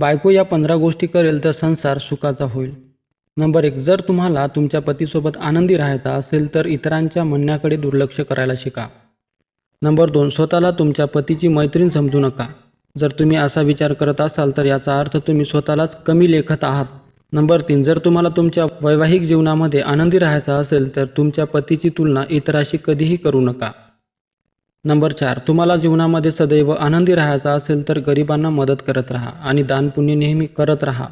बायको या पंधरा गोष्टी करेल तर संसार सुखाचा होईल. नंबर एक जर तुम्हाला तुमच्या पतीसोबत आनंदी राहायचा असेल तर इतरांच्या म्हणण्याकडे दुर्लक्ष करायला शिका. नंबर दोन स्वतःला तुमच्या पतीची मैत्रीण समजू नका. जर तुम्ही असा विचार करत असाल तर याचा अर्थ तुम्ही स्वतःलाच कमी लेखत आहात. नंबर तीन जर तुम्हाला तुमच्या वैवाहिक जीवनामध्ये आनंदी राहायचा असेल तर तुमच्या पतीची तुलना इतराशी कधीही करू नका. नंबर चार तुम्हाला जीवनामध्ये सदैव आनंदी राहायचा असेल तर गरिबांना मदत करत राहा आणि दानपुण्य नेहमी करत राहा.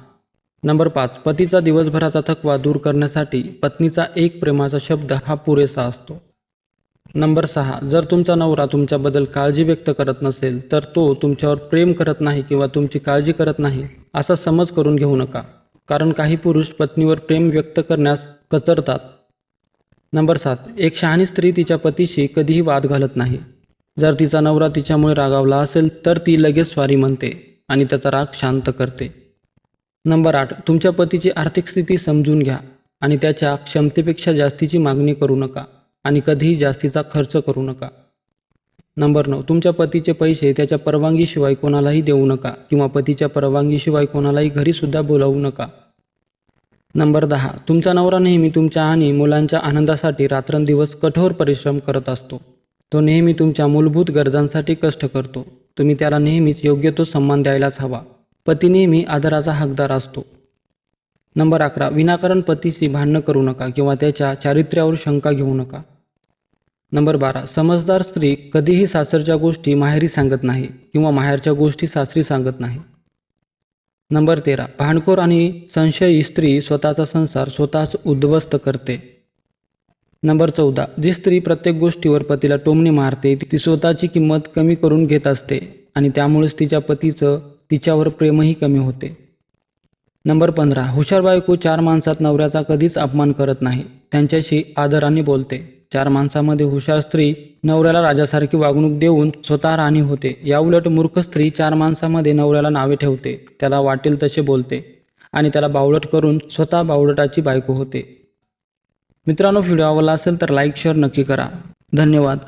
नंबर पाच पतीचा दिवसभराचा थकवा दूर करण्यासाठी पत्नीचा एक प्रेमाचा शब्द हा पुरेसा असतो. नंबर सहा जर तुमचा नवरा तुमच्याबद्दल काळजी व्यक्त करत नसेल तर तो तुमच्यावर प्रेम करत नाही किंवा तुमची काळजी करत नाही असा समज करून घेऊ नका कारण काही पुरुष पत्नीवर प्रेम व्यक्त करण्यास कचरतात. नंबर सात एक शहाणी स्त्री तिच्या पतीशी कधीही वाद घालत नाही. जर तिचा नवरा तिच्यामुळे रागावला असेल तर ती लगेच स्वारी म्हणते आणि त्याचा राग शांत करते. नंबर आठ तुमच्या पतीची आर्थिक स्थिती समजून घ्या आणि त्याच्या क्षमतेपेक्षा जास्तीची मागणी करू नका आणि कधीही जास्तीचा खर्च करू नका. नंबर नऊ तुमच्या पतीचे पैसे त्याच्या परवानगीशिवाय कोणालाही देऊ नका किंवा पतीच्या परवानगीशिवाय कोणालाही घरीसुद्धा बोलावू नका. नंबर दहा तुमचा नवरा नेहमी तुमच्या आणि मुलांच्या आनंदासाठी रात्रंदिवस कठोर परिश्रम करत असतो. तो नेहमी तुमच्या मूलभूत गरजांसाठी कष्ट करतो. तुम्ही त्याला नेहमीच योग्य तो सन्मान द्यायलाच हवा. पती नेहमी आदराचा हकदार असतो. नंबर अकरा. विनाकारण पतीशी भांडणं करू नका किंवा त्याच्या चारित्र्यावर शंका घेऊ नका. नंबर बारा. समजदार स्त्री कधीही सासरच्या गोष्टी माहेरी सांगत नाही किंवा माहेरच्या गोष्टी सासरी सांगत नाही. नंबर तेरा. भांडखोर आणि संशयी स्त्री स्वतःचा संसार स्वतःच उद्ध्वस्त करते. नंबर चौदा. जी स्त्री प्रत्येक गोष्टीवर पतीला टोमणी मारते ती स्वतःची किंमत कमी करून घेत असते आणि त्यामुळेच तिच्या पतीचं तिच्यावर प्रेमही कमी होते. नंबर पंधरा. हुशार बायको चार माणसात नवऱ्याचा कधीच अपमान करत नाही. त्यांच्याशी आदराने बोलते. चार माणसामध्ये हुशार स्त्री नवऱ्याला राजासारखी वागणूक देऊन स्वतः राणी होते. याउलट मूर्ख स्त्री चार माणसामध्ये नवऱ्याला नावे ठेवते. त्याला वाटेल तसे बोलते आणि त्याला बावळट करून स्वतः बावळटाची बायको होते. मित्रांनो व्हिडिओ आवडला असेल तर लाईक शेअर नक्की करा. धन्यवाद.